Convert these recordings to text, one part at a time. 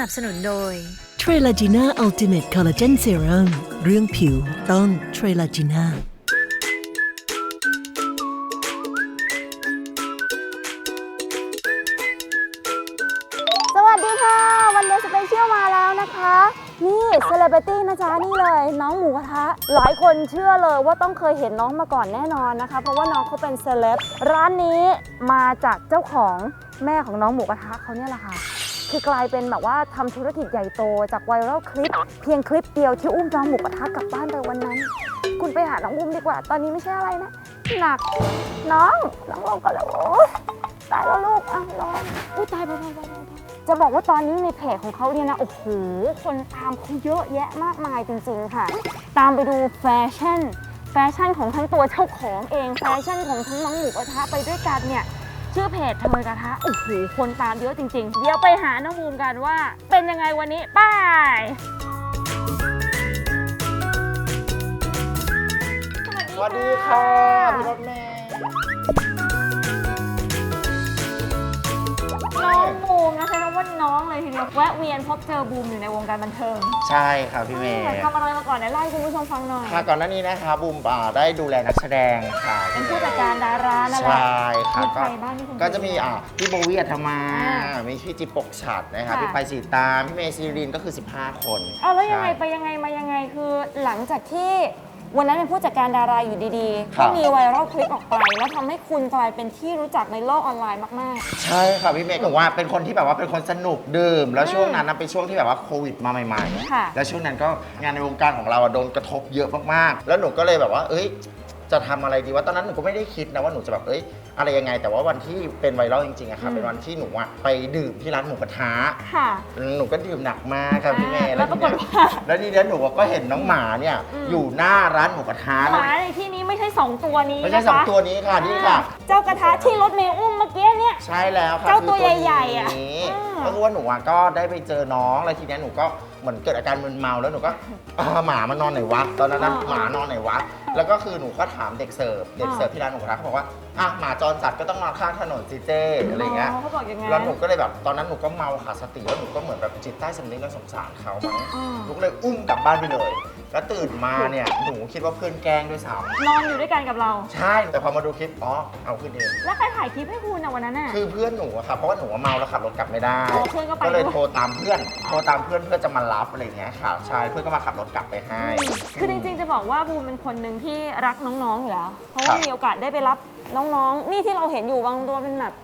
นับสนุนโดยเทรลาจีน่าอัลติเมทคอลลาเจนเซรั่มเรื่องผิวต้องเทรลาจีน่าสวัสดีค่ะ วันเดย์สเปเชียลมาแล้วนะคะ นี่เซเลบริตี้นะจ๊ะนี่เลยน้องหมูกระทะ หลายคนเชื่อเลยว่าต้องเคยเห็นน้องมาก่อนแน่นอนนะคะ เพราะว่าน้องเขาเป็นเซเลบร้านนี้มาจากเจ้าของแม่ของน้องหมูกระทะเขาเนี่ยแหละค่ะ คือกลายเป็นแบบว่าทำธุรกิจใหญ่โต จากไวรัลคลิป เพียงคลิปเดียวที่อุ้มน้องหมูกระทะกลับบ้านไปวันนั้น คุณไปหาน้องอุ้มดีกว่า ตอนนี้ไม่ใช่อะไรนะ หนัก น้อง น้องลงก่อนแล้วโอ๊ยตายแล้วลูกอะน้องอุ้ยตายไปไปไปไปจะบอกว่าตอนนี้ในเพจของเขาเนี่ยนะโอ้โหคนตามเขาเยอะแยะมากมายจริงๆค่ะ ตามไปดูแฟชั่น แฟชั่นของทั้งตัวเจ้าของเองแฟชั่นของทั้งน้องหมูกระทะไปด้วยกันเนี่ย ชื่อเพจเทยกระทะโอ้โหคนตามเยอะจริง ๆ เดี๋ยวไปหาน้องบูมกันว่า เป็นยังไงวันนี้ไป้ายสวัสดีค่ะพี่รถเมย์ น้องบูมนะคะน้องว่าน้องเลยทีเดียวแวะเวียนพบเจอบูมอยู่ในวงการบันเทิงใช่ค่ะพี่เมย์ ทำอะไรมาก่อนไหนเล่าให้คุณผู้ชมฟังหน่อย ค่ะก่อนหน้านี้นะคะบูมอ่าได้ดูแลนักแสดงค่ะเป็นผู้จัดการดารานั่นแหใชละ่ค่ะมีใคก็รบ้างที่คุณก็จะมีอ่าพี่โบเวียธรรมา อ่ามีพี่จิ๊บปกฉัดนะคะค่ะ พี่ไปสีตามพี่เมย์ซีรินก็คือ 15 คนเอาแล้วยังไงใช่ ไปยังไงมายังไงคือหลังจากที่ วันนั้นเป็นผู้จัดการดาราอยู่ดีๆ ครัก็บ มีไวรัลคลิปออกไป แล้วทำให้คุณกลายเป็นที่รู้จักในโลกออนไลน์มากใช่ค่ะพี่เมย์ผมว่าเป็นคนที่แบบว่าเป็นคนสนุกดื่ม แล้วช่วงนั้นนะเป็นช่วงที่แบบว่าโควิดมาใหม่ค่ะๆแล้วช่วงนั้นก็งานในวงการของเราอะโดนกระทบเยอะมากๆ แล้วหนูก็เลยแบบว่า เอ้ย จะทำอะไรดีว่าตอนนั้นหนูก็ไม่ได้คิดนะว่าหนูจะแบบเอ้ยอะไรยังไง แต่ว่าวันที่เป็นไวรัลจริงๆอะค่ะอืม เป็นวันที่หนูอะไปดื่มที่ร้านหมูกระทะๆค่ะหนูก็ดื่มหนักมากครับพี่เมย์อ่าแล้วปรากฏทีเนี้ยว่า แล้วทีเนี้ยหนูก็เห็นน้องหมาเนี่ยอืม อยู่หน้าร้านหมูกระทะหมาในที่นี้ไม่ใช่2ตัวนี้ไม่ใช่นะคะสองตัวนี้ค่ะนี่ค่ะ เจ้ากระทะที่รถเมย์อุ้มเมื่อกี้เนี่ย ใช่แล้วค่ะเจ้าคือตัวใหญ่ๆอะนี้อืมก็คือว่าหนูอะก็ได้ไปเจอน้องแล้วทีเนี้ยหนูก็ เหมือนเกิดอาการมึนเมาแล้วหนูก็อ่าหมามันนอนไหนวะตอนนั้นนะหมานอนไหนวะแล้วก็คือหนูก็ถามเด็กเสิร์ฟเด็กเสิร์ฟที่ร้านหมูกระทะเขาบอกว่า อะหมาจรจัดก็ต้องนอนข้างถนนสิเจอะไรเงี้ยเขาบอกอย่างงั้น แล้วหนูก็เลยแบบตอนนั้นหนูก็เมาขาดสติแล้วหนูก็เหมือนแบบจิตใต้สำนึกและสงสารเขามั้งอ่า หนูก็เลยอุ้มกลับบ้านไปเลย แล้วตื่นมาเนี่ยหนูคิดว่าเพื่อนแกล้งด้วยซ้นอนอยู่ด้วยกันกับเราำใช่แต่พอมาดูคลิปอ๋อเอาขึ้นเอง แล้วใครถ่ายคลิปให้คุณอะวันนั้นอะ คือเพื่อนหนูอะค่ะเพราะว่าหนูอะเมาแล้วขับรถกลับไม่ได้อ๋อเพื่อนก็ไปก็เลยด้วย โทรตามเพื่อน โทรตามเพื่อนเพื่อจะมารับอะไรเงี้ยค่ะใช่เพื่อนก็มาขับรถกลับไปให้ คือจริงๆ จะบอกว่าบูมเป็นคนหนึ่งที่รักน้องๆอยู่แล้ว เพราะว่าครับ มีโอกาสได้ไปรับ น้องๆ นี่ที่เราเห็นอยู่บางตัวเป็นแบบ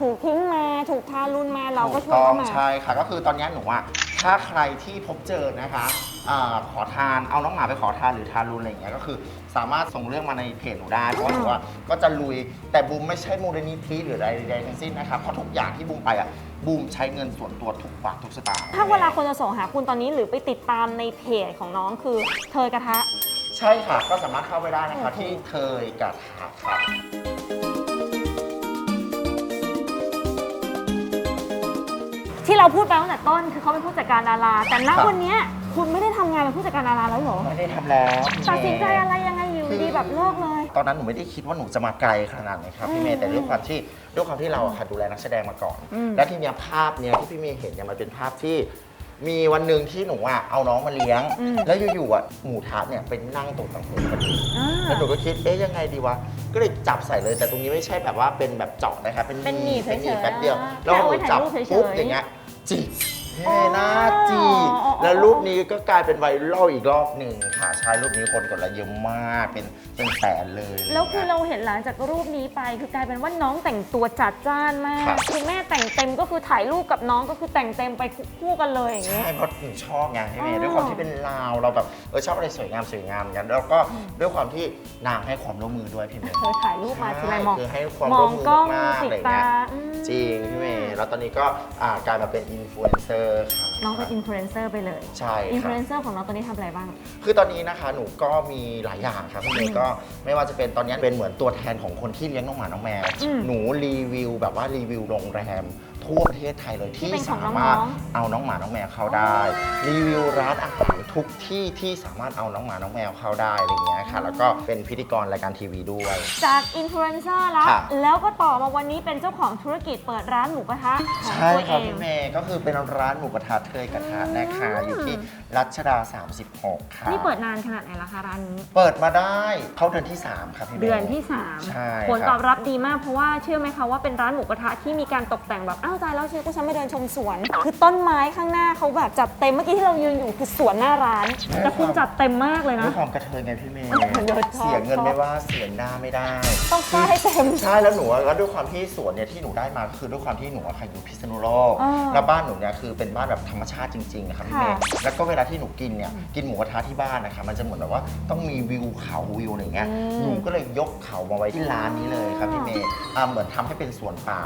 ถูกทิ้งมาถูกทารุณมาเราก็ช่วยถูเข้าต้องมา ใช่ค่ะก็คือตอนเนี้ยหนูอะถ้าใครที่พบเจอนะคะอาขอทานเอาน้องหมาไปขอทานหรือทารุณอะไรอย่างเงี้ยก็คือ สามารถส่งเรื่องมาในเพจหนูได้เพราะว่าหนูอะก็จะลุยแต่บูมไม่ใช่มูลนิธิหรืออะไรใดๆทั้งสิ้นนะคะเพราะทุกอย่างที่บูมไปอะบูมใช้เงินส่วนตัวทุกบาททุกสตางค์ถ้าเวลาคนจะส่งหาคุณตอนนี้หรือไปติดตามในเพจของน้องคือเธอกระทะ ใช่ค่ะ ก็สามารถเข้าไปได้นะคะที่เคยกระทะครับที่เราพูดไปตั้งแต่ต้นคือเขาเป็นผู้จัดการดารา แต่ณครับวันเนี้ยคุณไม่ได้ทำงานเป็นผู้จัดการดาราแล้วเหรอไม่ได้ทำแล้วตัดสินใจอะไรยังไงอยู่ดีแบบเลิกเลย ตอนนั้นหนูไม่ได้คิดว่าหนูจะมาไกลขนาดนี้ครับพี่เมย์แต่ด้วยความที่ด้วยความที่เราอะค่ะดูแลนักแสดงมาก่อนอืมและที่เนี้ยภาพเนี้ยที่พี่เมย์เห็นเนี่ยมันเป็นภาพที่ มีวันหนึ่งที่หนูอะเอาน้องมาเลี้ยงแล้วอยู่ๆอะหมูทะเนี่ยเป็นนั่งตรงต่างหูพอดีอ่า แล้วหนูก็คิดเอ๊ะยังไงดีวะก็เลยจับใส่เลยแต่ตรงนี้ไม่ใช่แบบว่าเป็นแบบเจาะนะครับเป็นเป็นหนีบเป็นหนีบเฉยๆแป๊บเดียว อ่าแล้วพอหนูจับแค่เอาไว้ถ่ายรูปเฉยๆ ปุ๊บอย่างเงี้ยจีบ เฮ้หน้าจีอ๋ออ๋ออ๋อแล้วรูปนี้ก็กลายเป็นไวรัลอีกรอบหนึ่งค่ะใช่รูปนี้คนกดไลค์เยอะมากเป็นเป็นแสนเลยแล้วคือเราเห็นหลังจากรูปนี้ไป คือกลายเป็นว่าน้องแต่งตัวจัดจ้านมากครับคือแม่แต่งเต็มก็คือถ่ายรูปกับน้องก็คือแต่งเต็มไปคู่กันเลยอย่างเงี้ยใช่เพราะหนูชอบไงพี่เมอ๋ย์อด้วยความที่เป็นลาวเราแบบเออชอบอะไรสวยงามสวยงามอย่างนั้นแล้วก็ด้วยความที่นางให้ความร่วมมือด้วยพี่เมย์เธอถ่ายรูปมาทีไรมองคือให้ความมร่อวงมมืกล้องมากๆติอะดไรตาเงี้ยอืมจริงพี่เมย์แล้วตอนนี้ก็อ่ากลายมาเป็นอินฟลูเอนเซอร์ค่ะ น้องเป็นอินฟลูเอนเซอร์ไปเลยใช่อินฟครัลูบเอนเซอร์ของน้องตอนนี้ทำอะไรบ้าง คือตอนนี้นะคะหนูก็มีหลายอย่างครับพี่เมย์ก็ไม่ว่าจะเป็นตอนนี้เป็นเหมือนตัวแทนของคนที่เลี้ยงน้องหมาน้องแมวอืมหนูรีวิวแบบว่ารีวิวโรงแรม ทั่วประเทศไทยเลยที่ที่เป็นของสามารถน้องเอาน้องหมาน้องแมวเข้าได้ รีวิวร้านอาหาร ทุกที่ที่สามารถเอาน้องหมาน้องแมวเข้าได้อะไรเงี้ยค่ะ แล้วก็เป็นพิธีกรรายการทีวีด้วย จากอินฟลูเอนเซอร์แล้ว ค่ะ แล้วก็ต่อมาวันนี้เป็นเจ้าของธุรกิจเปิดร้านหมูกระทะของใช่ตัวคเอรับง พี่เมย์ก็คือเป็นร้านหมูกระทะเทยกระทะนะคะอยู่ที่รัชดา 36 ค่ะ นี่เปิดนานขนาดไหนละคะร้านนี้ เปิดมาได้เข้าเดือนที่ 3 ครับพี่เมย์ เดือนที่ ใช่3 ผลครับตอบรับดีมากเพราะว่าเชื่อไหมคะว่าเป็นร้านหมูกระทะที่มีการตกแต่งแบบอ้าวตายแล้วเชื่อก็ฉันไม่เดินชมสวน คือต้นไม้ข้างหน้าเขาแบบจัดเต็มเมื่อกี้ที่เรายืนอยู่คือสวนหน้าร้าน แต่คุณจัดเต็มมากเลยด้วนะยความกระเทยไงพี่เมย์เดี๋ยวชอบเสียเงินไม่ว่าเสียหน้าไม่ได้ต้องฟาดให้เต็มใช่แล้วหนูอะแล้วด้วยความที่สวนเนี่ยที่หนูได้มาก็คือด้วยความที่หนูอะค่ะอยู่พิษณุโลกอ่าแล้วบ้านหนูเนี่ยคือเป็นบ้านแบบธรรมชาติจริงๆนะครับพี่เมย์ค่ะแล้วก็เวลาที่หนูกินเนี่ยกินหมูกระทะที่บ้านนะคะมันจะเหมือนแบบว่าต้องมีวิวเขาวิวอะไรเงี้ยอืม หนูก็เลยยกเขามาไว้ที่ร้านนี้เลยครับพี่เมย์อ่าเหมือนทำให้เป็นสวนป่า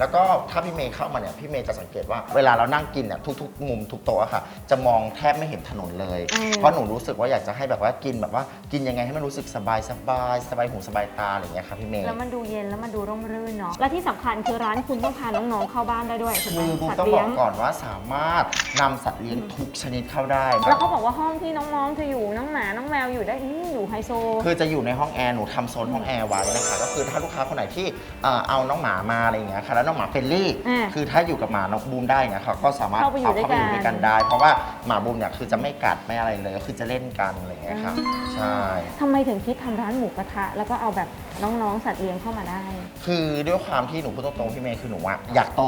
แล้วก็ถ้าพี่เมย์เข้ามาเนี่ยพี่เมย์จะสังเกตว่าเวลาเรานั่งกินเนี่ยทุกๆ มุมทุกโต๊ะอะค่ะ จะมองแทบไม่เห็นถนนเลย อืม เพราะหนูรู้สึกว่าอยากจะให้แบบว่ากินแบบว่ากินยังไงให้มันรู้สึกสบายสบายสบายหูสบายตาอะไรอย่างเงี้ยครับพี่เมย์ แล้วมันดูเย็นแล้วมันดูร่มรื่นเนาะและที่สำคัญคือร้านคุณต้องพาน้องๆเข้าบ้านได้ด้วยถูกไหมคือบูมสัตต้องว์บเลี้อยกงก่อนว่าสามารถนำสัตว์เลี้ยงทุกชนิดเข้าได้แล้วเขาบอกว่าห้องที่น้องๆจะอยู่น้องหมาน้องแมวอยู่ได้อื้ออยู่ไฮโซ คือจะอยู่ในห้องแอร์หนูทำโซนห้องแอร์ไว้นะคะ ก็คือถ้าลูกค้าคนไหนที่เอ่อเอาน้องหมามาอะไรอย่างเงี้ยค่ะแล้วน้องหมาเฟรนลี่ อ่าคือถ้าอยู่กับหมาน้องบูมได้เนี่ยเขาก็สามารถเข้าไปอยู่ด้วยกันเข้าไปอยู่ด้วยกันได้ เพราะว่าหมาบูมเนี่ยคือจะไม่กัดไม่อะไรเลยก็คือจะเล่นกันอะไรอย่างเงี้ยค่ะ ใช่ ทำไมถึงคิดทำร้านหมูกระทะ แล้วก็เอาแบบ น้องๆ สัตว์เลี้ยงเข้ามาได้ คือด้วยความที่หนูพูดตรงๆพี่เมย์คือหนูอะอยากโต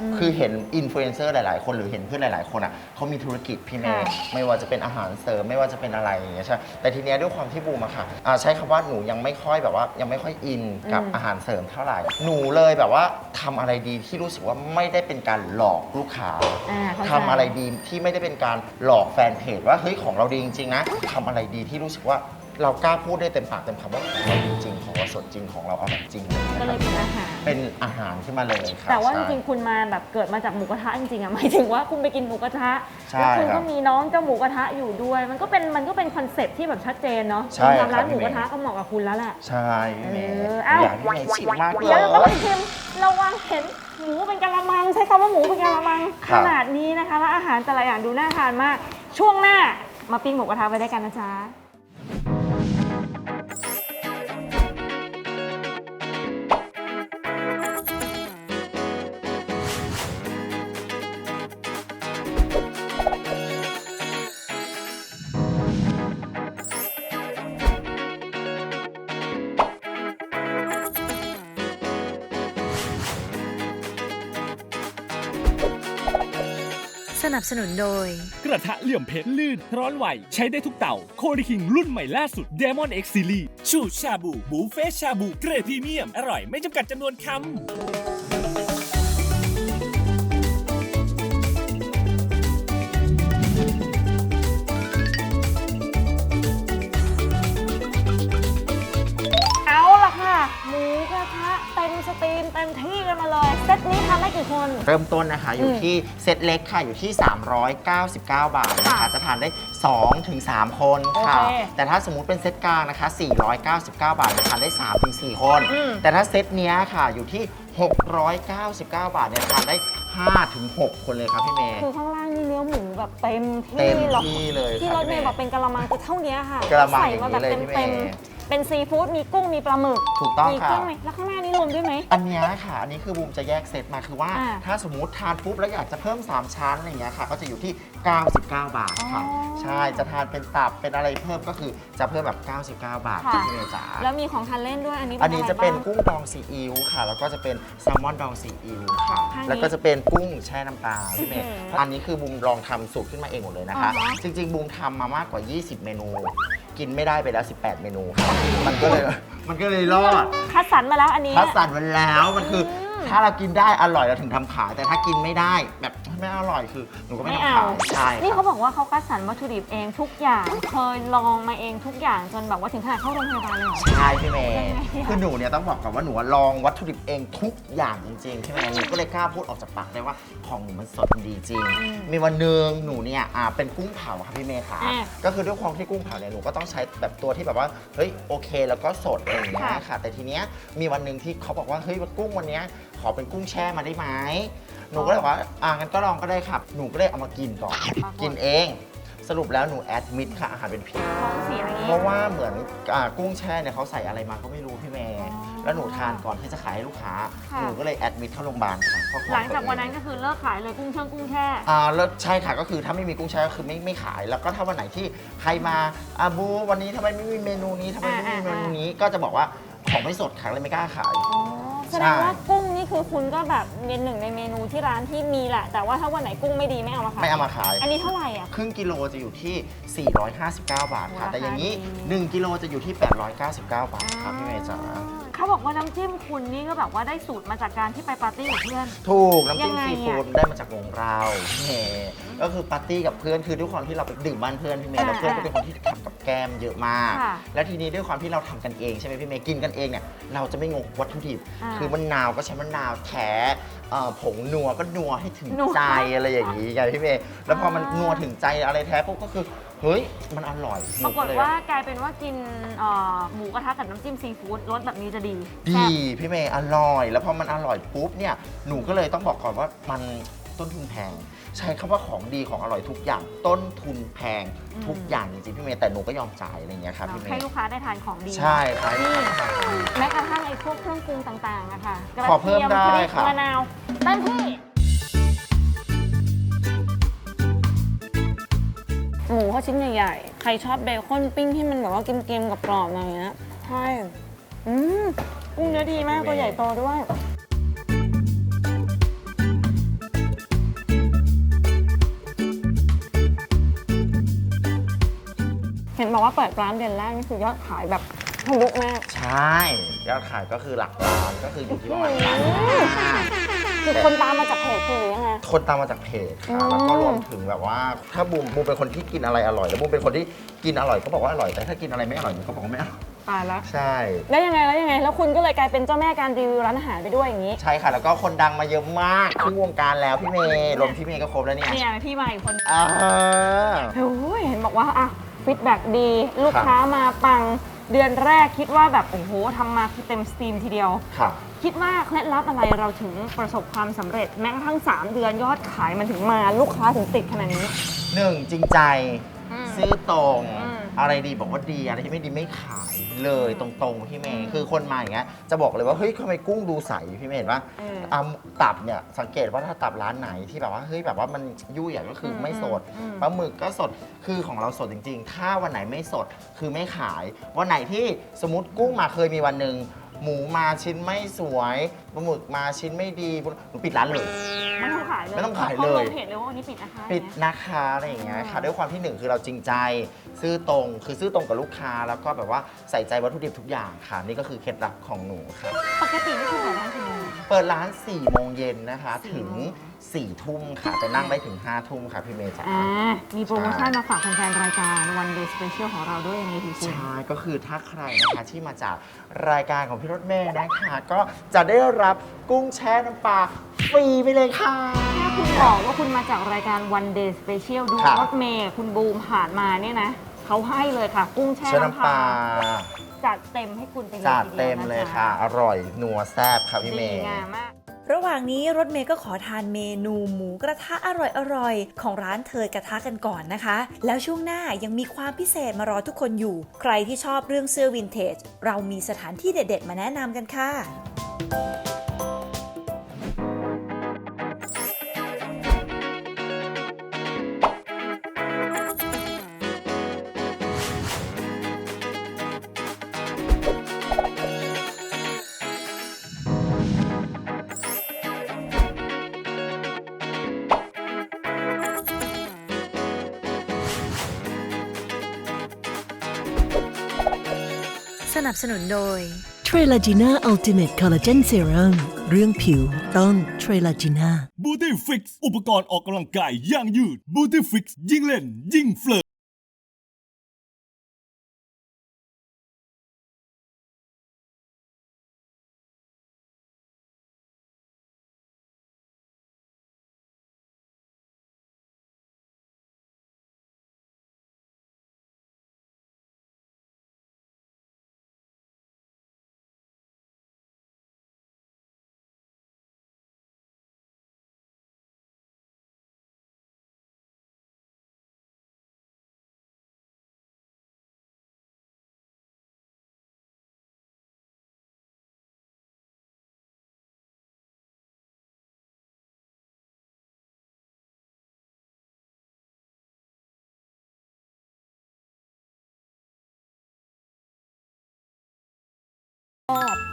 อืมคือเห็นอินฟลูเอนเซอร์หลาย ๆ คนหรือเห็นเพื่อนหลาย ๆ คนอะเขามีธุรกิจพี่เมย์ค่ะไม่ว่าจะเป็นอาหารเสริมไม่ว่าจะเป็นอะไรอย่างเงี้ยใช่แต่ทีเนี้ยด้วยความที่บูมอะค่ะอ่าใช้คำว่าหนูยังไม่ค่อยแบบว่ายังไม่ค่อยอินกับอืม อาหารเสริมเท่าไหร่ หนูเลยแบบว่าทำอะไรดีที่รู้สึกว่าไม่ได้เป็นการหลอกลูกค้า อ่าเข้าใจ ทำอะไรดีที่ไม่ได้เป็นการหลอกแฟนเพจว่าเฮ้ยของเราดีจริงๆนะทำอะไรดีที่รู้สึกว่า เรากล้าพูดได้เต็มปากเต็มคำว่าของเราดีจริงของเราสดจริงของเราอร่อยจริงอะไรอย่างเงี้ยก็คเลรับยเป็นอาหาร เป็นอาหารขึ้นมาเลยครับแต่ว่าจใช่ ริงๆ คุณมาแบบเกิดมาจากหมูกระทะจริงๆอะหมายถึงว่าคุณไปกินหมูกระทะใช่แล้วคุณครัก็บมีน้องเจ้าหมูกระทะอยู่ด้วย มันก็เป็นมันก็เป็นคอนเซ็ปต์ที่แบบชัดเจนเนาะใช่คุณทำร้านครับหมูกระทะพี่เมย์ก็เหมาะกับคุณแล้วแหละ ใช่พี่เมย์เออเอ้า อยากให้พี่เมย์ชิมมากเลเดี๋ยวเราต้องยไปชิมระวังเห็นหมูเป็นกะละมัง ใช้คำว่าหมูเป็นกะละมังคขรับ นาดนี้นะคะแล้วอาหารแต่ละอย่างดูน่าทานมาก ช่วงหน้ามาปิ้งหมูกระทะไปได้วยกันนะจ๊ะ นับสนุนโดย กระทะเหลี่ยมเพชรลื่น ร้อนไหว ใช้ได้ทุกเต่า โคดิคิงรุ่นใหม่ล่าสุด Demon X Series ชูชาบู บูเฟ่ชาบู เกรดพรีเมียม อร่อยไม่จำกัดจำนวนคำ มสตรีมเต็มที่กันมาเลย เซตนี้ทำได้กี่คน เริ่มต้นนะคะอยู่อืมที่เซตเล็กค่ะอยู่ที่ 399 บาทนะคะค่ะจะทานได้ 2-3ถึง3คนค่ะ โอเคแต่ถ้าสมมุติเป็นเซตกลางนะคะ 499 บาทจะทานได้3ถึง4คน อืม แต่ถ้าเซตเนี้ยค่ะอยู่ที่ 699 บาทเนี่ยทานได้5ถึง6คนเลยครับพี่เมย์คือข้างล่างนี่เนื้อหมูแบบเต็มที่เต็มหรอกที่เลยที่ครรับถเมย์บอกเป็นกะละมังคือเท่านี้ค่ะกะละมังใส่มาแบบอย่างนี้เลยเต็มพี่เต็มเมย์ เป็นซีฟู้ดมีกุ้งมีปลาหมึกถูกต้องมีค่ะเครื่องไหมแล้วข้างหน้านี่รวมด้วยไหม อันเนี้ยค่ะ อันนี้คือบูมจะแยกเซตมาคือว่า อ่าถ้าสมมุติทานปุ๊บแล้วอยากจะเพิ่ม 3 ชั้นอะไรอย่างเงี้ยค่ะ ก็จะอยู่ที่ 99 บาทค่ะ อ๋อใช่ จะทานเป็นตับเป็นอะไรเพิ่มก็คือจะเพิ่มแบบ 99 บาทค่ะพี่เมย์จ๋าแล้วมีของทานเล่นด้วยอันนี้อันนี้ไรจะเป็นบ้างกุ้งดองซีอิ๊วค่ะ แล้วก็จะเป็นแซลมอนดองซีอิ๊วค่ะ ข้างนี้แล้วก็จะเป็นกุ้งแช่น้ำปลาพี่เมย์อื้อหืออันนี้คือบูมลองทำสูตรขึ้นมาเองหมดเลยนะคะ อ่าฮะจริงๆบูมทำมามากกว่า 20 เมนู กินไม่ได้ไปแล้ว 18 เมนูค่ะมันก็เลยมันก็เลยรอดคัดสรรมาแล้วอันนี้ คัดสรรมันแล้วมันคืออมถ้าเรากินได้อร่อยเราถึงทำขายแต่ถ้ากินไม่ได้แบบ ไม่อร่อยคือหนูก็ไม่ไม่ทำเอา ขายใช่นี่ครัเขาบบอกว่าเขาคัดสรรวัตถุดิบเองทุกอย่าง เคยลองมาเองทุกอย่างจนแบบว่าถึงขนาดเข้าโรงพยาบาลเลยเหรอ ใช่พี่เมย์ยังไงอะ คือหนูเนี่ยต้องบอกก่อนว่าหนูอะลองวัตถุดิบเองทุกอย่างจริงๆพี่เมย์หนูก็เลยกล้าพูดออกจากปากได้ว่าของหนูมันสดมันดีจริง มีวันหนึ่งหนูเนี่ยอ่าเป็นกุ้งเผาค่ะพี่เมย์ค่ะ อะก็คือด้วยความที่กุ้งเผาเนี่ยหนูก็ต้องใช้แบบตัวที่แบบว่าเฮ้ยโอเค แล้วก็สดอะไรอย่างเงี้ยค่ะ ค่ะแต่ทีเนี้ยมีวันหนึ่งที่เขาบอกว่าเฮ้ยกุ้งวันเนี้ยขอเป็นกุ้งแช่มาได้ไหม หนูก็เลยบอกว่าอ่างั้นก็ลองก็ได้ครับ หนูก็เลยเอามากินก่อนปรากฏกินเอง สรุปแล้วหนูแอดมิดค่ะอาหารเป็นพิษ ท้องเสียอย่างนี้เพราะว่าเหมือนอากุ้งแช่เนี่ยเขาใส่อะไรมาก็ไม่รู้พี่เมย์อ๋อแล้วหนูทานก่อนที่จะขายให้ลูกค้า ค่ะ หนูก็เลยแอดมิดเข้าโรงพยาบาลค่ะเพระของหลังจากตัเอวันนั้นก็คือเลิกขายเลยกุ้งเชิงกุ้งแช่ อ่าแล้วใช่ค่ะก็คือถ้าไม่มีกุ้งแช่ก็คือไม่ไม่ขาย แล้วก็ถ้าวันไหนที่ใครมาอาบูวันนี้ทำไมไม่มีเมนูนี้ทำไมไม่มีเมนูนี้ก็จะบอกว่าของไม่สดค่ะเลยไม่กล้าขาย อ๋อแสดงว่ากุ้ง นี่คือคุณก็แบบเป็นหนึ่งในเมนูที่ร้านที่มีแหละ แต่ว่าถ้าวันไหนกุ้งไม่ดีไม่เอามาขาย ไม่เอามาขาย อันนี้เท่าไหร่อะ ครึ่งกิโลจะอยู่ที่ 459 บาทค่ะราคาแต่อย่างนี้ดี1กิโลจะอยู่ที่ 899 บาทครับพี่เมย์จ๋า เขาบอกว่าน้ำจิ้มคุณนี่ก็แบบว่าได้สูตรมาจากการที่ไปปาร์ตี้กับเพื่อน ถูกน้ำจิ้มยังไงซีอะฟู้ดได้มาจากวงเราแหมก็คือปาร์ตี้กับเพื่อนคือด้วยความที่เราไปดื่มบ้านเพื่อนพี่เมย์แล้วอ่าเพื่อนก็เป็นคนที่ทำกับแก้มเยอะมาก ค่ะแล้วทีนี้ด้วยความที่เราทำกันเองใช่ไหมพี่เมย์กินกันเองเนี่ยเราจะไม่งกวัตถุดิบ อ่าคือมะนาวก็ใช้มะนาวแท้เอ่อผงนัวก็นัวให้ถึงนัวใจอะไรอย่างนี้ไงพี่เมย์แล้วพอมันนัวถึงใจอะไรแท้ปุ๊บก็คือ เฮ้ย มันอร่อยปรากฏเลยว่าอะกลายเป็นว่ากินเอ่อหมูกระทะกับน้ำจิ้มซีฟู้ดรสแบบนี้จะดีดี แซ่บพี่เมย์อร่อย แล้วพอมันอร่อยปุ๊บเนี่ย หนูก็เลยต้องบอกก่อนว่ามันต้นทุนแพง ใช้คำว่าของดีของอร่อยทุกอย่าง ต้นทุนแพงทุกอย่างจริงๆพี่เมย์แต่หนูก็ยอมจ่ายอะไรอย่างเงี้ยครับพี่เมให้ย์ลูกค้าได้ทานของดีใช่ครับ นี่แม้กระทั่งไอ้พวกเครื่องปรุงต่างๆอะค่ะกระขอเพิ่เทีมยมได้พริกค่ะมะนาวเต้นที่ห มูเขาชิ้นใหญ่ๆ ใครชอบเบคอนปิ้งที่มันแบบว่ากิมๆกับกรอบๆอย่างเงี้ยใช่อืมกุ้งเนื้อดีมากตัวใหญ่โตด้วยเห็นบอกว่าเปิดร้านเดือนแรกนี่คือยอดขายแบบทะลุมาก ใช่ ยอดขายก็คือหลักล้านก็คืออยู่ที่ประมาณล้านห้า คือคนตามมาจากเพจคือหรือยังไง คนตามมาจากเพจอืค่ะมแล้วก็รวมถึงแบบว่าถ้าบูมบูมเป็นคนที่กินอะไรอร่อย แล้วบูมเป็นคนที่กินอร่อยก็บอกว่าอร่อยแต่ถ้ากินอะไรไม่อร่อยก็บอกว่าไม่อร่อยตายแล้วใช่ แล้วยังไงแล้วยังไง แล้วคุณก็เลยกลายเป็นเจ้าแม่การรีวิวร้านอาหารไปด้วยอย่างนี้ ใช่ค่ะ แล้วก็คนดังมาเยอะมากครึ่งวงการแล้วพี่เมย์รวมพี่เมย์ก็ครบแล้วเนี่ยเนี่ยพี่มาอีกคนอ่าโอ้ยเห็นบอกว่าอะ ฟีดแบ็กดี ลูกค้ามาปัง เดือนแรกคิดว่าแบบโอ้โหทำมาคือเต็มสตรีมทีเดียวค่ะคิดว่าเคล็ดลับอะไรเราถึงประสบความสำเร็จแม้กระทั่ง 3 เดือนยอดขายมันถึงมา ลูกค้าถึงติดขนาดนี้ หนึ่งจริงใจ อืม ซื่อตรง อืม อะไรดีบอกว่าดีอะไรที่ไม่ดีไม่ขายเลยตรงๆพี่เมย์คือคนมาอย่างเงี้ยจะบอกเลยว่าเฮ้ยทำไมกุ้งดูใสพี่เมย์เห็นปะเอออะตับเนี่ยสังเกตว่าถ้าตับร้านไหนที่แบบว่าเฮ้ยแบบว่ามันยุ่ยอะก็คืออมไม่สดอืม ปลาหมึกก็สดคือของเราสดจริง ๆ ถ้าวันไหนไม่สดคือไม่ขาย วันไหนที่สมมติกุ้งมาเคยมีวันหนึ่ง หมูมาชิ้นไม่สวยปลาหมึกมาชิ้นไม่ดีหนูปิดร้านเลย ไม่ต้องขายเลยไม่ต้องขายเลยเห็นเลยว่าวันนี้ปิดนะคะปิดนะคะอะไรอย่างเงี้ยค่ะ ด้วยความที่หนึ่งคือเราจริงใจซื้อตรงคือซื้อตรงกับลูกค้าแล้วก็แบบว่าใส่ใจวัตถุดิบทุกอย่างค่ะ นี่ก็คือเคล็ดลับของหนูค่ะ ปกตินี่คือปิดร้านกี่โมง เปิดร้าน4โมงเย็นนะคะ ถึง สี่ทุ่มค่ะจะนั่งได้ถึงห้าทุ่มค่ะพี่เมย์จ้ามีโปรโมชั่นมาฝากแฟนๆรายการวันเดย์สเปเชียลของเราด้วยยังไงพี่คุณ ใช่ ก็คือถ้าใครนะคะที่มาจากรายการของพี่รถเมย์นะคะ ก็จะได้รับกุ้งแช่น้ำปลาฟรีไปเลยค่ะถ้าคุณบอกว่าคุณมาจากรายการ One Day Special ดูค่รถเมย์คุณบูมผ่านมาเนี่ยนะ เขาให้เลยค่ะ กุ้งแช่น้ำปลาจัดเต็มให้คุณไปเลยจัดเต็มเลยค่ะ อร่อยนัวแซ่บค่ะพี่เมย์ดียงามมาก ระหว่างนี้รถเมย์ก็ขอทานเมนูหมูกระทะอร่อยๆ ของร้านเธอกระทะกันก่อนนะคะ แล้วช่วงหน้ายังมีความพิเศษมารอทุกคนอยู่ ใครที่ชอบเรื่องเสื้อวินเทจ เรามีสถานที่เด็ดๆ มาแนะนำกันค่ะ นับสนุนโดยเทรลาจีน่าอัลติเมทคอลลาเจนเซรั่มเรื่องผิวต้องเทรลาจีน่าบูตี้ฟิกอุปกรณ์ออกกำลังกายอย่างยืดบูตี้ฟิกยิ่งเล่น ยิ่งเฟลอ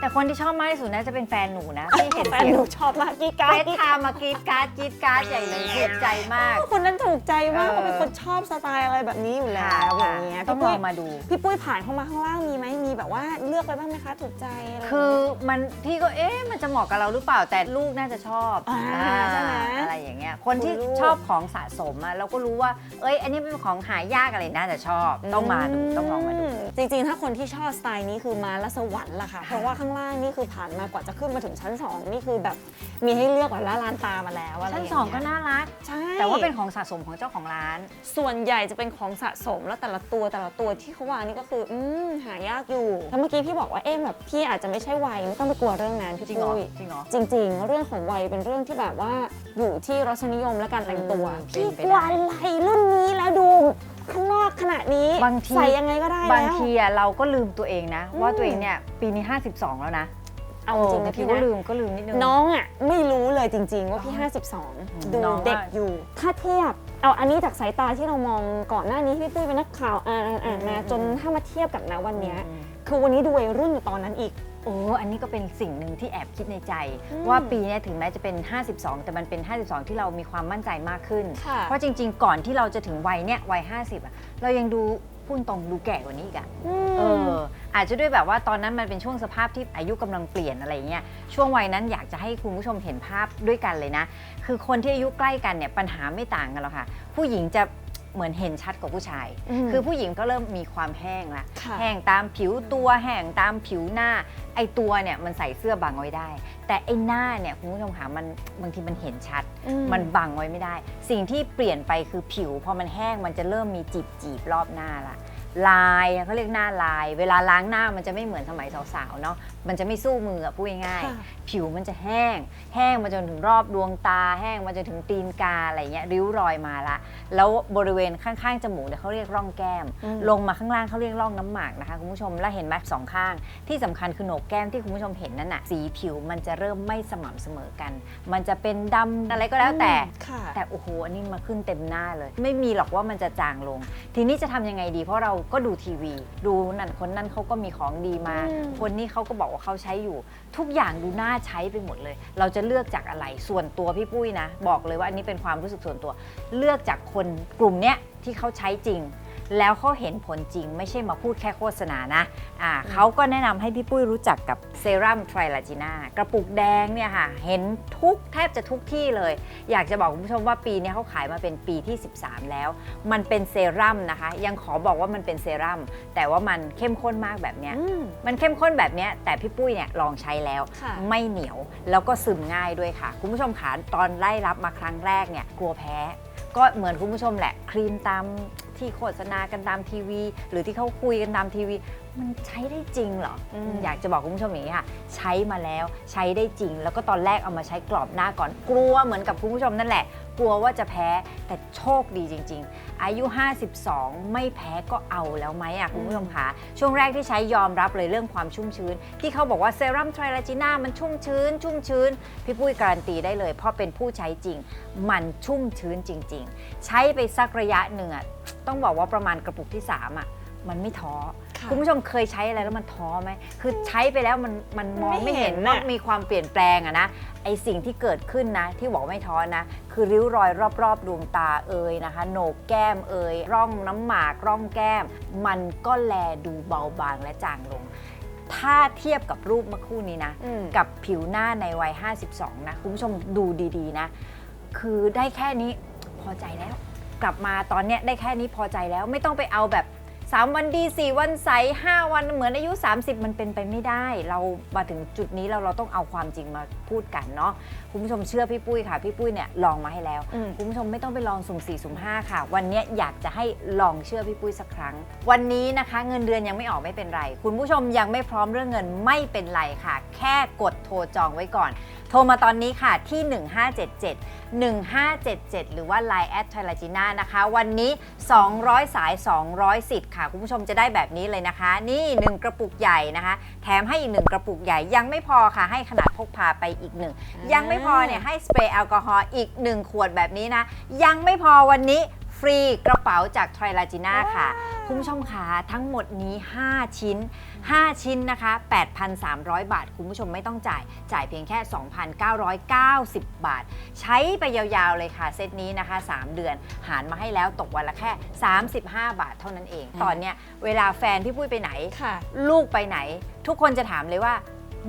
แต่คนที่ชอบมากที่สุดน่าจะเป็นแฟนหนูนะที่เห็นแฟนหนูชอบมากกีกาเฟร์ซไทม์มากรีดการ์ดกรีดการ์ดใหญ่เลยถูกใจมาก คนนั้นถูกใจมากเออเขาเป็นคนชอบสไตล์อะไรแบบนี้อยู่แล้วค่ะอย่างเงี้ยต้องพี่ลปุ้อยงมาดู พี่ปุ้ยผ่านเข้ามาข้างล่างมีไหมมีแบบว่าเลือกไปบ้างไหมคะ ถูกใจอะไรคือมันพี่ก็เอ๊ะมันจะเหมาะกับเราหรือเปล่าแต่ลูกน่าจะชอบอ่าอ่าใช่ไหมอะไรอย่างเงี้ยคนที่คุณลูกชอบของสะสมอะเราก็รู้ว่า เอ้ย อันนี้เป็นของหายากอะไรน่าจะชอบ ต้องมาดูต้องลองมาดู จริงๆ ถ้าคนที่ชอบสไตล์นี้คือมาแล้วสวรรค์ละค่ะ เพราะว่าข้างล่างนี่คือผ่านมากว่าจะขึ้นมาถึงชั้น 2 นี่คือแบบมีให้เลือกแบบละลานตามาแล้วอะไรชั้นย่าสองเยก็น่ารัก ใช่ แต่ว่าเป็นของสะสมของเจ้าของร้าน ส่วนใหญ่จะเป็นของสะสมแล้วแต่ละตัวแต่ละตัวที่เขาวางนี่ก็คือ อืมหายากอยู่แล้วเมื่อกี้พี่บอกว่าเอ๊ะแบบพี่อาจจะไม่ใช่วัยไม่ต้องไปกลัวเรื่องนั้นพี่จริงเหรอปุ้ยจริงเหรอ จริง ๆ เรื่องของวัยเป็นเรื่องที่แบบว่าอยู่ที่รสนิยมและการแต่งตัว อืมพี่เป็นไปกลัวได้ อะไรรุ่นนี้แล้วดู ข้างนอกขนาดนี้บางที ใส่ยังไงก็ได้บางแล้วทีอะเราก็ลืมตัวเองนะอืมว่าตัวเองเนี่ยปีนี้ 52 แล้วนะเอาจริงบานะงทีพี่ก็นะลืมก็ลืมนิดนึง น้องอะไม่รู้เลยจริง ๆ ว่าพี่ 52 ดูน้องเด็กอะอยู่ ถ้าเทียบเอาอันนี้จากสายตาที่เรามองก่อนหน้านี้ที่พี่ปุ้ยเป็นนักข่าวอ่านอ่านอ่านมาอืมจนถ้ามาเทียบกับณวันเนี้ยอืมคือวันนี้ดูวัยรุ่นอยู่ตอนนั้นอีกโอ้ อันนี้ก็เป็นสิ่งหนึ่งที่แอบคิดในใจอืมว่าปีเนี้ยถึงแม้จะเป็น 52 แต่มันเป็น 52 ที่เรามีความมั่นใจมากขึ้นค่ะเพราะจริง ๆ ก่อนที่เราจะถึงวัยเนี้ยวัย 50อะเรายังดูพูดตรงดูแก่กว่านี้อีกอะเออ อาจจะด้วยแบบว่าตอนนั้นมันเป็นช่วงสภาพที่อายุกำลังเปลี่ยนอะไรเงี้ย ช่วงวัยนั้นอยากจะให้คุณผู้ชมเห็นภาพด้วยกันเลยนะ คือคนที่อายุใกล้กันเนี่ยปัญหาไม่ต่างกันหรอกค่ะ ผู้หญิงจะ เหมือนเห็นชัดกว่าผู้ชาย อืมคือผู้หญิงก็เริ่มมีความแห้งละค่ะ แห้งตามผิวตัวแห้งตามผิวหน้า ไอตัวเนี่ยมันใส่เสื้อบังไว้ได้ แต่ไอหน้าเนี่ยคุณผู้ชมคะมันบางทีมันเห็นชัด อืมมันบังไว้ไม่ได้ สิ่งที่เปลี่ยนไปคือผิว พอมันแห้งมันจะเริ่มมีจีบจีบๆรอบหน้าละลายเขาเรียกหน้าลาย เวลาล้างหน้ามันจะไม่เหมือนสมัยสาวๆเนาะ มันจะไม่สู้มืออะพูดง่ายๆค่ะผิวมันจะแห้ง แห้งมาจนถึงรอบดวงตา แห้งมาจนถึงตีนกาอะไรเงี้ยริ้วรอยมาละ แล้วบริเวณข้างๆจมูกเนี่ยเขาเรียกร่องแก้ม อืม ลงมาข้างล่างเขาเรียกร่องน้ำหมากนะคะคุณผู้ชมแล้วเห็นไหมสองข้าง ที่สำคัญคือโหนกแก้มที่คุณผู้ชมเห็นนั่นน่ะสีผิวมันจะเริ่มไม่สม่ำเสมอกัน มันจะเป็นดำอะไรก็แล้วแต่ค่ะ แต่โอ้โห อันนี้มาขึ้นเต็มหน้าเลย ไม่มีหรอกว่ามันจะจางลง ทีนี้จะทำยังไงดี เพราะเราก็ดูทีวี ดูนั่นคนนั้นเขาก็มีของดีมา อืม คนนี้เขาก็บอกว่าเขาใช้อยู่ ทุกอย่างดูน่าใช้ไปหมดเลย เราจะเลือกจากอะไรส่วนตัวพี่ปุ้ยนะ บอกเลยว่าอันนี้เป็นความรู้สึกส่วนตัว เลือกจากคนกลุ่มเนี้ยที่เขาใช้จริง แล้วเขาเห็นผลจริงไม่ใช่มาพูดแค่โฆษณานะอ่าเขาก็แนะนำให้พี่ปุ้ยรู้จักกับเซรั่มไทรลาจีน่ากระปุกแดงเนี่ยค่ะ เห็นทุกแทบจะทุกที่เลย อยากจะบอกคุณผู้ชมว่าปีนี้เขาขายมาเป็นปีที่ 13 แล้ว มันเป็นเซรั่มนะคะ ยังขอบอกว่ามันเป็นเซรั่มแต่ว่ามันเข้มข้นมากแบบเนี้ยอืมมันเข้มข้นแบบเนี้ยแต่พี่ปุ้ยเนี่ยลองใช้แล้ว ค่ะไม่เหนียวแล้วก็ซึมง่ายด้วยค่ะ คุณผู้ชมขาตอนไล่รับมาครั้งแรกเนี่ยกลัวแพ้ ก็เหมือนคุณผู้ชมแหละครีมตาม ที่โฆษณากันตามทีวี หรือที่เขาคุยกันตามทีวี มันใช้ได้จริงเหรออมอยากจะบอกคุณผู้ชมอย่างนี้ค่ะ ใช้มาแล้วใช้ได้จริง แล้วก็ตอนแรกเอามาใช้กรอบหน้าก่อน กลัวเหมือนกับคุณผู้ชมนั่นแหละ กลัวว่าจะแพ้แต่โชคดีจริง ๆ อายุ 52 ไม่แพ้ก็เอาแล้วไหมอะคุณผู้ชมคะช่วงแรกที่ใช้ยอมรับเลยเรื่องความชุ่มชื้น ที่เขาบอกว่าเซรั่มไทรลาจีน่ามันชุ่มชื้น ชุ่มชื้น พี่ปุ้ยการันตีได้เลย เพราะเป็นผู้ใช้จริง มันชุ่มชื้นจริง ๆ ใช้ไปสักระยะหนึ่งอะต้องบอกว่าประมาณกระปุกที่สามอะ มันไม่ท้อค่ะคุณผู้ชมเคยใช้อะไรแล้วมันท้อไหมคือใช้ไปแล้วมันมันมองไม่ไม่เห็นเห็นว่าน่ะมีความเปลี่ยนแปลงอะนะไอสิ่งที่เกิดขึ้นนะ ที่บอกไม่ท้อนะ คือริ้วรอยรอบๆดวงตาเอ่ยนะคะโหนกแก้มเอ่ยร่องน้ำหมากร่องแก้ม มันก็แลดูเบาบางและจางลง ถ้าเทียบกับรูปเมื่อครู่นี้นะ อืม กับผิวหน้าในวัย 52 นะ คุณผู้ชมดูดีๆ นะ คือได้แค่นี้พอใจแล้ว กลับมาตอนเนี้ยได้แค่นี้พอใจแล้วไม่ต้องไปเอาแบบ 3 วันดี 4 วันใส 5 วันเหมือนอายุ 30 มันเป็นไปไม่ได้ เรามาถึงจุดนี้เราเราต้องเอาความจริงมาพูดกันเนาะคุณผู้ชมเชื่อพี่ปุ้ยค่ะ พี่ปุ้ยเนี่ยลองมาให้แล้วอืมคุณผู้ชมไม่ต้องไปลองสุ่ม4สุ่ม5ค่ะ วันเนี้ยอยากจะให้ลองเชื่อพี่ปุ้ยสักครั้ง วันนี้นะคะเงินเดือนยังไม่ออกไม่เป็นไร คุณผู้ชมยังไม่พร้อมเรื่องเงินไม่เป็นไรค่ะ แค่กดโทรจองไว้ก่อน โทรมาตอนนี้ค่ะที่ 1577 1577 หรือว่า Line แอดไทลาจีน่านะคะ วันนี้ 200 สาย 200สิทธิ์ค่ะ คุณผู้ชมจะได้แบบนี้เลยนะคะ นี่ 1 กระปุกใหญ่นะคะ แถมให้อีก 1 กระปุกใหญ่ ยังไม่พอค่ะ ให้ขนาดพกพาไปอีกหนึ่ง ยังไม่พอเนี่ยให้สเปรย์แอลกอฮอล์อีก 1 ขวดแบบนี้นะ ยังไม่พอวันนี้ฟรีกระเป๋าจากไทรลาจิน่าค่ะ คุณผู้ชมคะทั้งหมดนี้ 5 ชิ้น 5 ชิ้นนะคะ 8,300 บาท คุณผู้ชมไม่ต้องจ่าย จ่ายเพียงแค่ 2,990 บาท ใช้ไปยาวๆเลยค่ะ เซตนี้นะคะ 3 เดือน หารมาให้แล้วตกวันละแค่ 35 บาทเท่านั้นเอง ตอนเนี้ยเวลาแฟนพี่ปุ้ยไปไหน ค่ะ ลูกไปไหน ทุกคนจะถามเลยว่า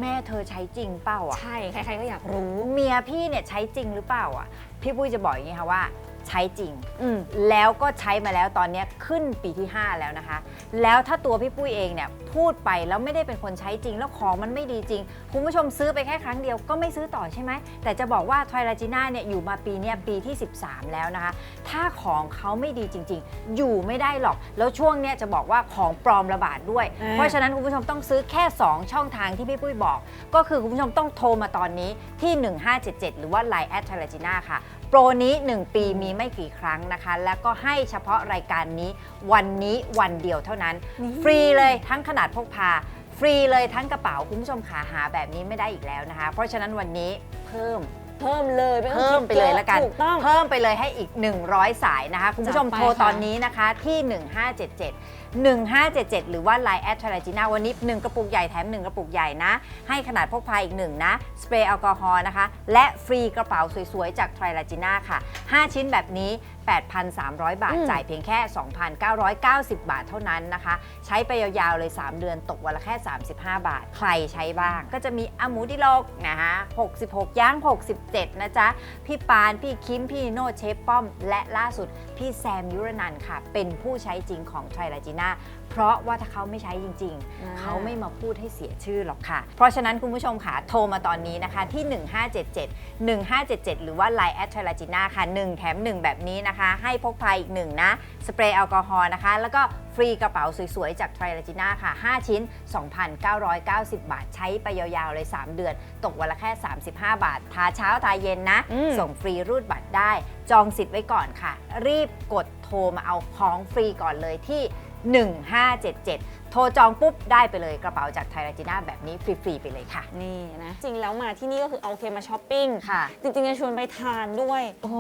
แม่เธอใช้จริงเปล่าอะ ใช่ ใครๆก็อยากรู้ เมียพี่เนี่ยใช้จริงหรือเปล่าอะ พี่ปุ้ยจะบอกอย่างนี้ค่ะว่า ใช้จริง อืม แล้วก็ใช้มาแล้วตอนเนี้ยขึ้นปีที่ 5 แล้วนะคะ แล้วถ้าตัวพี่ปุ้ยเองเนี่ยพูดไปแล้วไม่ได้เป็นคนใช้จริง แล้วของมันไม่ดีจริง คุณผู้ชมซื้อไปแค่ครั้งเดียวก็ไม่ซื้อต่อใช่ไหม แต่จะบอกว่าทอยลาจิน่าเนี่ยอยู่มาปีเนี้ยปีที่ 13 แล้วนะคะ ถ้าของเขาไม่ดีจริง ๆ อยู่ไม่ได้หรอก แล้วช่วงเนี้ยจะบอกว่าของปลอมระบาดด้วย อ่า เพราะฉะนั้นคุณผู้ชมต้องซื้อแค่ 2 ช่องทางที่พี่ปุ้ยบอก ก็คือคุณผู้ชมต้องโทรมาตอนนี้ที่ 1577 หรือว่า Line แอดทอยลาจิน่าค่ะ โปรนี้ 1 ปีมีไม่กี่ครั้งนะคะ แล้วก็ให้เฉพาะรายการนี้วันนี้วันเดียวเท่านั้น ฟรีเลยทั้งขนาดพกพา ฟรีเลยทั้งกระเป๋าคุณผู้ชมขาหาแบบนี้ไม่ได้อีกแล้วนะคะ เพราะฉะนั้นวันนี้เพิ่มเพิ่มเลยไม่ต้องเพิ่มไปเลยละกัน ถูกต้อง เพิ่มไปเลยให้อีก 100 สายนะคะ คุณผู้ชมจัดไปโทรค่ะตอนนี้นะคะที่ 1577 1577 หรือว่า Line แอดทราจิน่าวันนี้ 1 กระปุกใหญ่แถม 1 กระปุกใหญ่นะ ให้ขนาดพกพาอีก 1 นะ สเปรย์แอลกอฮอล์นะคะ และฟรีกระเป๋าสวยๆ จากทราจิน่าค่ะ 5 ชิ้นแบบนี้ 8,300 บาทอืมจ่ายเพียงแค่ 2,990 บาทเท่านั้นนะคะ ใช้ไปยาวๆเลย 3 เดือนตกวันละแค่ 35 บาท ใครใช้บ้าง ก็จะมีอาหมูดิโลกนะคะ66 ย่าง 67 นะจ๊ะ พี่ปาน พี่คิม พี่นิโนเชฟป้อม และล่าสุดพี่แซมยุรนันท์ค่ะ เป็นผู้ใช้จริงของไทรลาจิน่า เพราะว่าถ้าเขาไม่ใช้จริงอ่าๆเขาไม่มาพูดให้เสียชื่อหรอกค่ะ เพราะฉะนั้นคุณผู้ชมค่ะโทรมาตอนนี้นะคะที่ 1577 1577 หรือว่า Line แอดไทรลาจิน่าค่ะ 1 แถม 1 แบบนี้นะคะ ให้พกพาอีก 1 นะ สเปรย์แอลกอฮอล์นะคะ แล้วก็ฟรีกระเป๋าสวยๆ จากไทรลาจิน่าค่ะ 5 ชิ้น 2,990 บาท ใช้ไปยาวๆ เลย 3 เดือน ตกวันละแค่ 35 บาท ทาเช้าทาเย็นนะอืมส่งฟรีรูดบัตรได้ จองสิทธิ์ไว้ก่อนค่ะ รีบกดโทรมาเอาของฟรีก่อนเลยที่ 1577 โทรจองปุ๊บได้ไปเลยกระเป๋าจากไทราจิน่าแบบนี้ฟรี ๆ ไปเลยค่ะ นี่นะ จริงแล้วมาที่นี่ก็คือเอาโอเคมาช้อปปิ้ง ค่ะ จริงๆจะชวนไปทานด้วย โอ้โห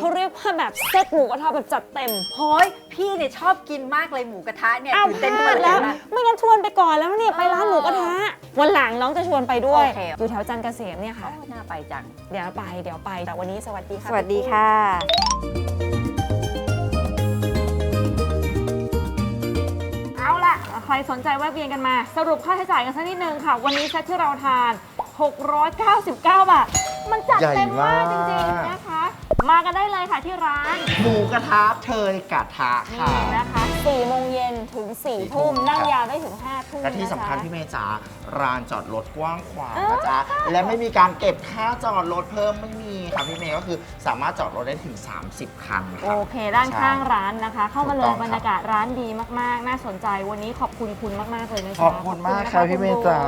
เขาเรียกว่าแบบเซตหมูกระทะแบบจัดเต็มโอ้ยพี่เนี่ยชอบกินมากเลยหมูกระทะเนี่ยอ้าวตื่นพเต้นลามาดเลแล้วยนะ ไม่งั้นชวนไปก่อนแล้วเนี่ยไปร้านหมูกระทะ วันหลังน้องจะชวนไปด้วย โอเค อยู่แถวจันทร์เกษมเนี่ยค่ะ โอ้น่าไปจัง เดี๋ยวไปเดี๋ยวไป แต่วันนี้สวัสดีค่ะ สวัสดีพี่ปุ้ยค่ะ รสนใจแวะเวียนกันมา สรุปค่าใช้จ่ายกันสักนิดนึงค่ะ วันนี้เซตที่เราทาน 699 บาท มันจัดเต็มมากจริงๆนะคะ มากันได้เลยค่ะที่ร้านหมูกระทะเทยกระทะค่ะ นี่นะคะ4โมงเย็นถึง4ทุ่มนั่งยาวได้ถึง5ทุ่มและที่สำคัญนะะพี่เมย์จ๋าร้านจอดรถกว้างขวางนะจ๊ะและไม่มีการเก็บค่าจอดรถเพิ่มไม่มีค่ะพี่เมย์ก็คือสามารถจอดรถได้ถึง 30 คันคโอรับเค ด้านข้างร้านนะคะ เข้ามาเลถูยกต้องครับบรรยากาศร้านดีมากๆ น่าสนใจวันนี้ขอบคุณคุณมากๆเลยนะขคะอบคุณมากนะะค่ะพี่เมย์จ๋า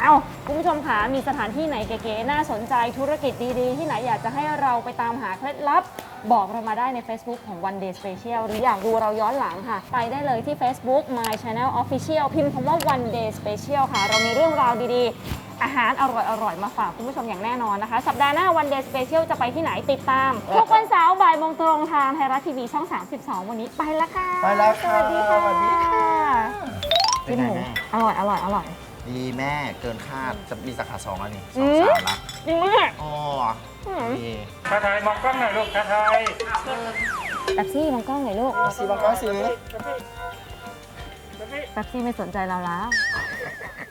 เอ้าคุณผู้ชมคะมีสถานที่ไหนเก๋ๆน่าสนใจธุรกิจดีๆ ที่ไหนอยากจะให้เราไปตามหาเคล็ดลับ บอกเรามาได้ใน Facebook ของ One Day Special หรืออยากดูเราย้อนหลังค่ะ ไปได้เลยที่ Facebook My Channel Official พิมพ์คำว่า One Day Special ค่ะ เรามีเรื่องราวดีๆ อาหารอร่อยๆ มาฝากคุณผู้ชมอย่างแน่นอนนะคะ สัปดาห์หน้า One Day Special จะไปที่ไหนติดตาม ทุกวันเสาร์บ่ายโมงตรงทางไทยรัฐทีวีช่อง 32 วันนี้ไปแล้วค่ะไปแล้วค่ะสวัสดีค่ะสวัสดีค่ะ เป็กินนไงหมูแม่ อร่อยอร่อยอร่อย ดีแม่เกินคาดจะมีสาขาสองแล้วนี่สอืองมสามละจริงไหมเนี่ยอ๋ออืมดีชาไทยมองกล้องหน่อยลูกชาไทยแป๊บซี่มองกล้องหน่อยลูกสีบังก้าสีแป๊บซี่ไม่สนใจเราแล้ว